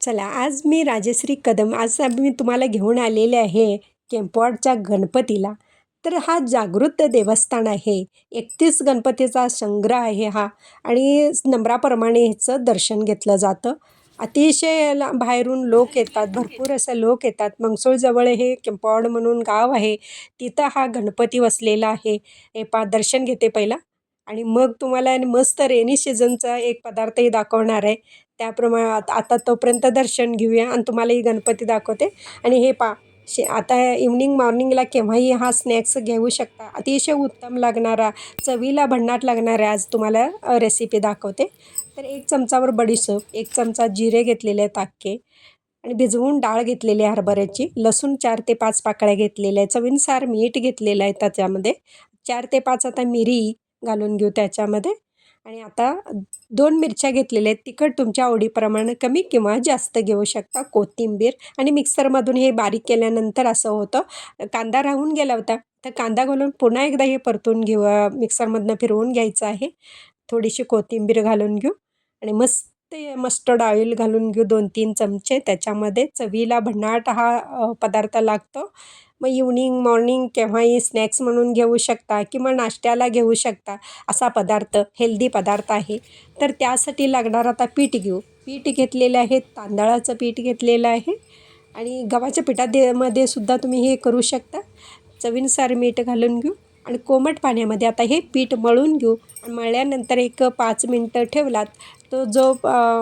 चला आज मी राजश्री कदम आज मी तुम्हाला घेऊन आलेले आहे केम्पॉडच्या गणपतीला. तर हा जागृत देवस्थान आहे. एकतीस गणपतीचा संग्रह आहे हा आणि नंबराप्रमाणे ह्याचं दर्शन घेतलं जातं. अतिशय बाहेरून लोक येतात भरपूर असं लोक येतात. मंगसूळजवळ हे केम्पॉड म्हणून गाव आहे. तिथं हा गणपती वसलेला आहे. हे पा दर्शन घेते पहिला. आणि मग तुम्हाला मस्त रेनी सीझनचा एक पदार्थही दाखवणार आहे. त्याप्रमाणे आता आता तोपर्यंत दर्शन घेऊया आणि तुम्हाला ही गणपती दाखवते. आणि हे पा शे आता इव्हनिंग मॉर्निंगला केव्हाही हा स्नॅक्स घेऊ शकता. अतिशय उत्तम लागणारा चवीला भन्नाट लागणारा आज तुम्हाला रेसिपी दाखवते. तर एक चमचावर बडीशेप एक चमचा जिरे घेतलेले आहेत आणि भिजवून डाळ घेतलेली आहे हरभऱ्याची. लसूण चार ते पाच पाकळ्या घेतलेल्या आहे चवीनुसार मीठ घेतलेलं आहे त्याच्यामध्ये. चार ते पाच आता मिरी घालून घेऊ त्याच्यामध्ये. आणि आता दोन मिरच्या घेतलेल्या आहेत. तिखट तुमच्या आवडीप्रमाणे कमी किंवा जास्त घेऊ शकता. कोथिंबीर आणि मिक्सरमधून हे बारीक केल्यानंतर असं होतं. कांदा राहून गेला होता. तर कांदा घालून पुन्हा एकदा हे परतून घेऊ. मिक्सरमधनं फिरवून घ्यायचं आहे. थोडीशी कोथिंबीर घालून घेऊ. आणि मस्त ते मस्टर्ड ऑइल घालून घेऊ दोन तीन चमचे. त्याच्यामध्ये चवीला भन्नाट हा पदार्थ लागतो. मग इवनिंग मॉर्निंग केव्हाही स्नॅक्स म्हणून घेऊ शकता किंवा नाश्त्याला घेऊ शकता असा पदार्थ हेल्दी पदार्थ आहे. तर त्यासाठी लागणार आता पीठ घेऊ. पीठ घेतलेलं आहे तांदळाचं पीठ घेतलेलं आहे आणि गव्हाच्या पिठामध्ये मध्ये सुद्धा तुम्ही हे करू शकता. चवीनुसार मीठ घालून घेऊ. आणि कोमट पाण्यामध्ये आता हे पीठ मळून घेऊ. आणि मळल्यानंतर एक पाच मिनटं ठेवलात तो जो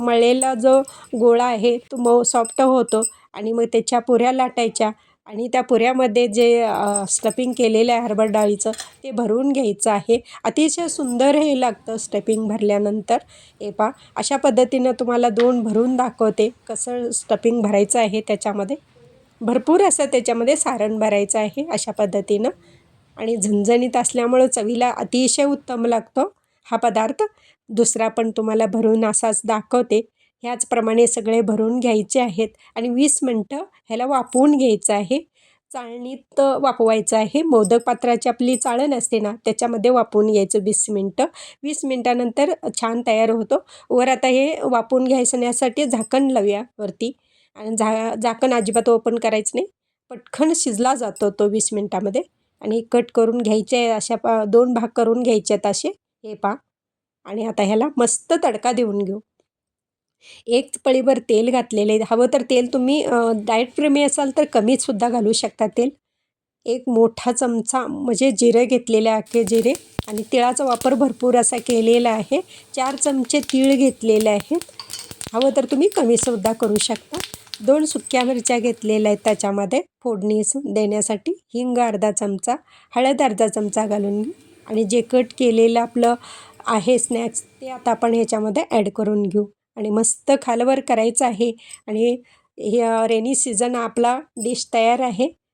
मळलेला जो गोळा आहे तो मऊ सॉफ्ट होतो आणि मग त्याच्या पुऱ्या लाटायच्या आणि त्या पुऱ्यामध्ये जे स्टफिंग केलेलं आहे हरभर डाळीचं ते भरून घ्यायचं आहे. अतिशय सुंदर हे लागतं स्टफिंग भरल्यानंतर. हे पा अशा पद्धतीनं तुम्हाला दोन भरून दाखवते कसं स्टफिंग भरायचं आहे त्याच्यामध्ये. भरपूर असं त्याच्यामध्ये सारण भरायचं आहे अशा पद्धतीनं. आणि झणझणीत असल्यामुळं चवीला अतिशय उत्तम लागतो हा पदार्थ. दुसरा पण तुम्हाला भरून असाच दाखवते. ह्याचप्रमाणे सगळे भरून घ्यायचे आहेत आणि वीस मिनटं ह्याला वाफवून घ्यायचं आहे. चाळणीत वापवायचं आहे. मोदक पात्राची आपली चाळण असते ना त्याच्यामध्ये वापवून घ्यायचं वीस मिनटं. वीस मिनटानंतर छान तयार होतो. वर आता हे वाफवून घ्यायचं झाकण लावूया वरती. आणि झा झाकण अजिबात ओपन करायचं नाही. पटकन शिजला जातो तो वीस मिनटामध्ये. आणि कट करून घ्यायचे अशा पा दोन भाग करून घ्यायचे आहेत असे हे पा आणि आता ह्याला मस्त तडका देऊन घेऊ. एक पळीभर तेल घातलेले हवं तर तेल तुम्ही डाएट प्रेमी असाल तर कमीचसुद्धा घालू शकता तेल. एक मोठा चमचा म्हणजे जिरे घेतलेले आहे जिरे आणि तिळाचा वापर भरपूर असा केलेला आहे. चार चमचे तीळ घेतलेले आहेत. हवं तर तुम्ही कमीसुद्धा करू शकता. दोन सुक्या मिरच्या घेतलेल्या आहेत त्याच्यामध्ये. फोडणी देण्यासाठी हिंग अर्धा चमचा हळद अर्धा चमचा घालून घेऊ आणि जे कट केलेलं आपलं आहे स्नॅक्स ते आता आपण ह्याच्यामध्ये ॲड करून घेऊ. आणि मस्त खालवर करायचं आहे. आणि हे रेनी सीझन आपला डिश तयार आहे.